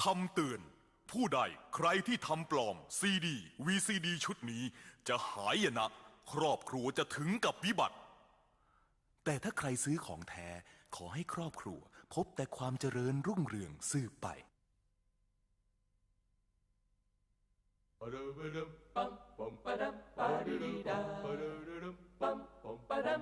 คำเตือน ผู้ใดใครที่ทำปลอมซีดีวีซีดีชุดนี้จะหายนะ ครอบครัวจะถึงกับวิบัติ แต่ถ้าใครซื้อของแท้ขอให้ครอบครัว พบแต่ความเจริญรุ่งเรืองสืบไป Ba-dum, bum, ba-dum, ba-dee-dee-da. Bum, bum, ba-dum.